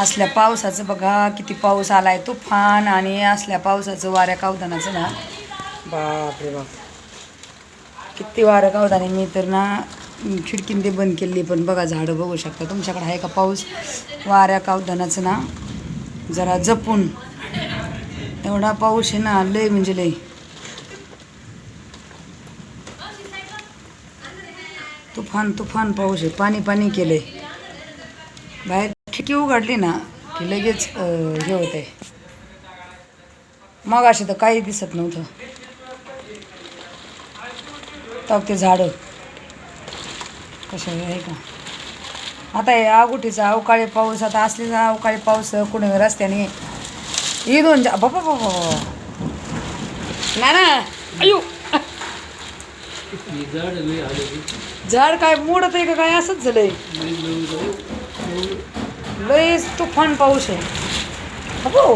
असल्या पावसाचं बघा किती पाऊस आला आहे तुफान आणि असल्या पावसाचं वाऱ्या कावदानाचं ना. बापरे बाप. किती वारं कावदाने. मी तर ना खिडकीन ते बंद केली पण बघा झाडं बघू शकता. तुमच्याकडे आहे का पाऊस? वाऱ्या कावदानाचं ना. जरा जपून. एवढा पाऊस आहे ना लय म्हणजे लय. तुफान तुफान पाऊस आहे. पाणी पाणी केलंय. बाहेर खिडकी उघडली ना की लगेच हे होतंय. मग असे तर काही दिसत नव्हतं. तर ते झाडं. कशा आहे का? आता हे आगुटीचा अवकाळी पाऊस आता असलेला अवकाळी पाऊस कुणी रस्त्याने इथून जा बाबा बाबा ना ना अयो. झाड काय मोडत आहे का काय? असंच झालंय. लयच तुफान पाऊस आहे. हो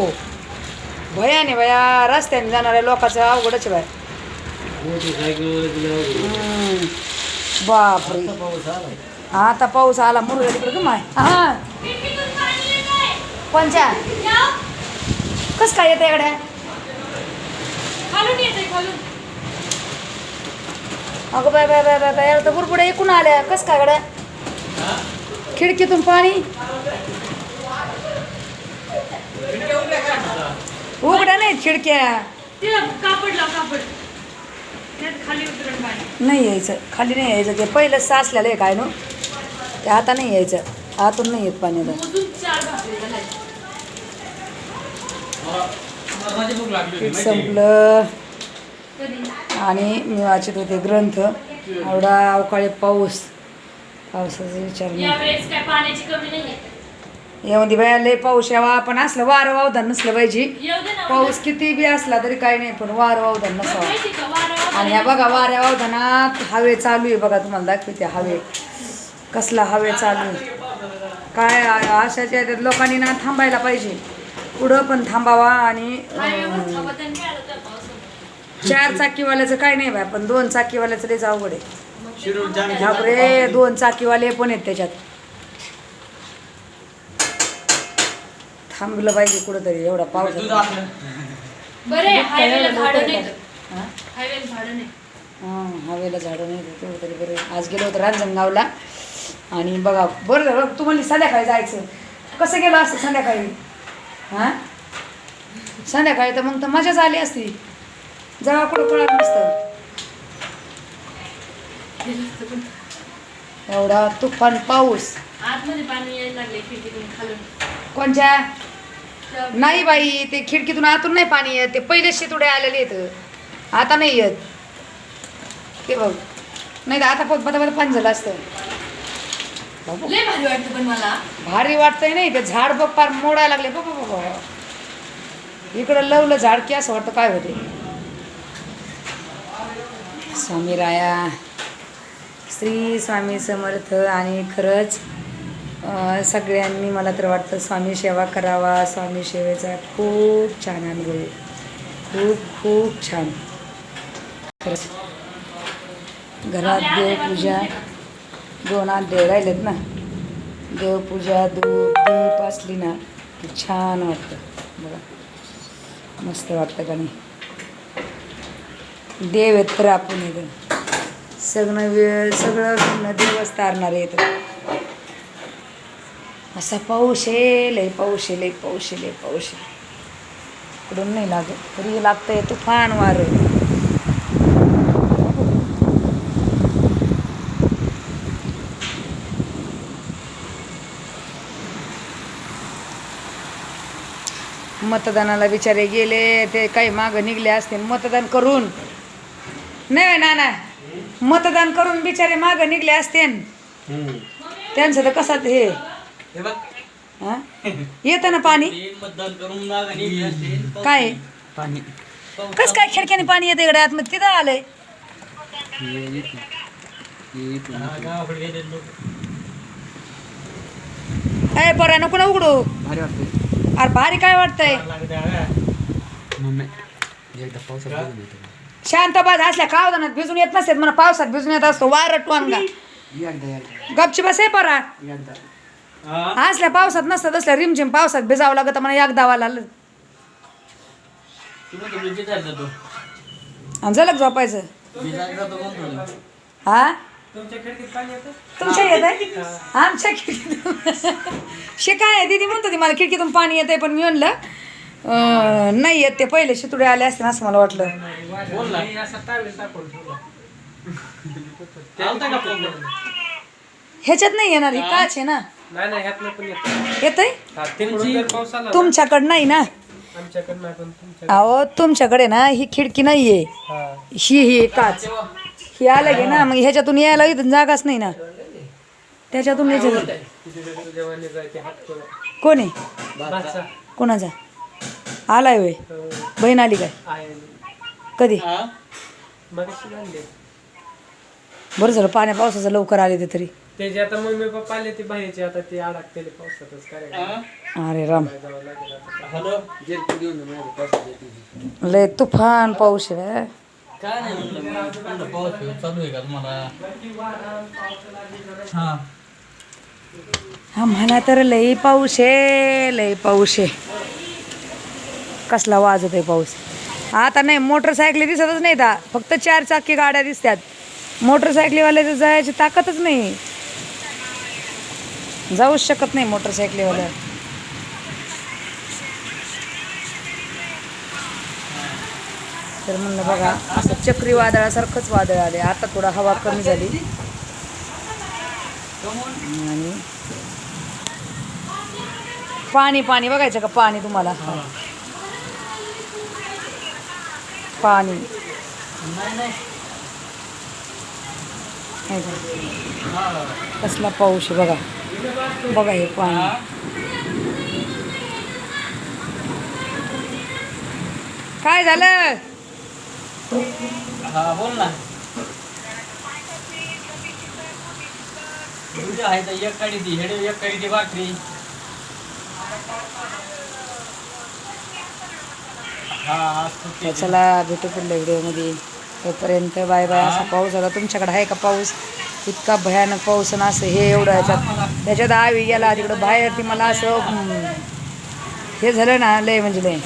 भयाने भया रस्त्याने जाणाऱ्या लोकांचं अवघडच आहे बाय. बापरे. आता पाऊस आला मुरगा तिकडे का माय. हा. कोणच्या? कस काय येते खालून अगं bye bye bye bye bye यार तर बुरबुड्या ऐकून आल्या. कस काय गड्या खिडकीतून पाणी? उघड्या नाहीत खिडक्या. कापड लाव कापड. खाली नाही यायचं. खाली नाही यायचं. ते पहिलं साचलेलं आहे काय नो? ते आता नाही यायचं. आतून नाही येत पाणी. पीठ संपलं. आणि मी वाचत होते ग्रंथ. एवढा अवकाळी पाऊस. पावसाचा विचार नाही. नाहीये यामध्ये बाया लय पाऊस यावा पण असलं वारं वावधान नसलं पाहिजे. येऊ दे पाऊस किती बी असला तरी काही नाही पण वारं वावधान नसावं. आणि ह्या बघा वाऱ्या वावधानात हवे चालू आहे बघा तुम्हाला दाखवते हवे. कसला हवे चालू आहे. काय अशाच्या लोकांनी ना थांबायला पाहिजे. पुढं पण थांबावा आणि. चार चाकीवाल्याचं काय नाही बाय पण दोन चाकीवाल्याचं लयच अवघड आहे. दोन चाकीवाले पण आहेत त्याच्यात. थांबलं पाहिजे कुठंतरी एवढा पाऊस. बरं आहे, हायवेला लवकर झाडं येतात. नाही हा? हायवेला झाडं नाही हां हवेला झाडं नाही तेवढं तरी बरं. आज गेलो होतो रांजणगावला. आणि बघा बरं झालं. तुम्हाला संध्याकाळी जायचं. कसं गेलं असतं संध्याकाळी? हां? संध्याकाळी तर मग तर मजाच आली असती. जेव्हा कुठं कळलं नसतं. एवढा तुफान पाऊस. आतमध्ये पाणी यायला लागले खिडकीतून खालून. कोणच्या? नाही बाई ते खिडकीतून आतून नाही पाणी येत ते पहिले शितुडे आलेले येत आता नाही येत. ते बघ नाही तर आता पता पाणी झालं असतं. बाबू, भारी वाटतं पण मला. भारी वाटतंय नाही ते झाड बघ पार मोडायला लागले. बघ बघ बघ. इकडं लवलं झाड की असं वाटतं काय होते. स्वामी राया श्री स्वामी समर्थ आणि खरंच सगळ्यांनी मला तर वाटतं स्वामी सेवा करावा स्वामी सेवेचा खूप छान अनुभव आहे. खूप खूप छान. घरात देवपूजा दोन हात देव राहिलेत ना. देवपूजा धूप असली ना छान वाटतं. बघा. मस्त वाटतं का नाही? देव आहेत तर आपण येतं सगळं वेळ सगळं देवच तारणारे येतं असा पाऊस आहे लय पाऊस आहे लय पाऊस आहे लय पाऊस आहे इकडून नाही लागत. तरी लागतंय तुफान वारं. मतदानाला बिचारे गेले ते काही मागं निघले असते मतदान करून. नाही ना ना मतदान करून बिचारे मागं निघले असते त्यांचं तर कसं हे? हे बघ. हा? येतं ना पाणी? ते मतदान करून मागं निघले असते. काय? पाणी. कस काय खिडक्याने पाणी येतं इकडे? आतमध्ये तिथं आलंय. गावाकडे लोक पोरा नको ना उघडू. भारी वाटते अरे भारी काय वाटतंय? मम्मी एकदा पावसात बघून येतो शांत बस असल्या कावदानात भिजून येत नसतात मला पावसात भिजून येत असतो. वारट वांगा एकदा एकदा. गपची बस आहे परा. एकदा. असल्या पावसात नसतात असल्या रिमझिम पावसात भिजावं लागत मला एक जिथं जातो आणि झलक झोपायचं. हा? तुमच्या येत? आहे आमच्या खिडकीतून शे काय आहे दीदी म्हणतो ती मला खिडकीतून पाणी येत आहे पण मी म्हणलं अं, नाही येत ते पहिले शितुडे आले असते ना असं मला वाटलं. ह्याच्यात नाही येणार ही काच आहे ना. नाही नाही ह्यातनं पण येतं येतंय? हा, तिकडून जर पाऊस आला ना, तुमच्याकडं नाही ना? आमच्याकडं नाही पण तुमच्या अहो तुमच्याकडे ना ही खिडकी नाहीये. हा. ही ही काच ही आलं गे ना मग ह्याच्यातून यायला इथून जागाच नाही ना. त्याच्यातून यायचं तिथे जेव्हा निघायचे हात करून कोण? आहे. कोणाचा? आलाय वय हो, बहीण आली काय? आहे कधी? हा बरं झालं पाण्या पावसाचं लवकर आले ते तरी. ते जे आता मम्मी पप्पा आले ते बाहेरचे आता ते अडकतेले पावसातच करायला. हा? अरे राम. जावं लागेल आता. हॅलो जेल घेऊन जा माझ्या पावसात येते. लय तुफान पाऊस आहे काय नाही म्हणलं म्हणलं पाऊस बिऊस चालू आहे का तुम्हाला? हा. हा म्हणा तर लई पाऊस आहे लई पाऊस आहे. कसला वाजत आहे पाऊस. आता नाही मोटरसायकली दिसतच नाही ता फक्त चार चाकी गाड्या दिसतात. मोटरसायकलीवाल्याचं जायची ताकदच नाही. जाऊच शकत नाही मोटरसायकलीवाल्या तर म्हणलं बघा असं चक्रीवादळासारखंच वादळ आले. आता थोडा हवा कमी झाली. आणि पाणी पाणी बघायचं का? पाणी तुम्हाला. पाणी. हे बघा. कसला पाऊस आहे बघा. बघा हे पाणी. काय झालं? हा बोल ना. आहे तर एक काढी ती हेडे एक काढी ती भाकरी. हा. चला भेटू पुढल्या व्हिडिओमध्ये. तोपर्यंत बाय बाय. असा पाऊस आला. तुमच्याकडे आहे का पाऊस? इतका भयानक पाऊस ना असं हे एवढं याच्यात. त्याच्यात आवी गेला तिकडं बाहेर ती मला असं हे झालं ना लय म्हणजे लय.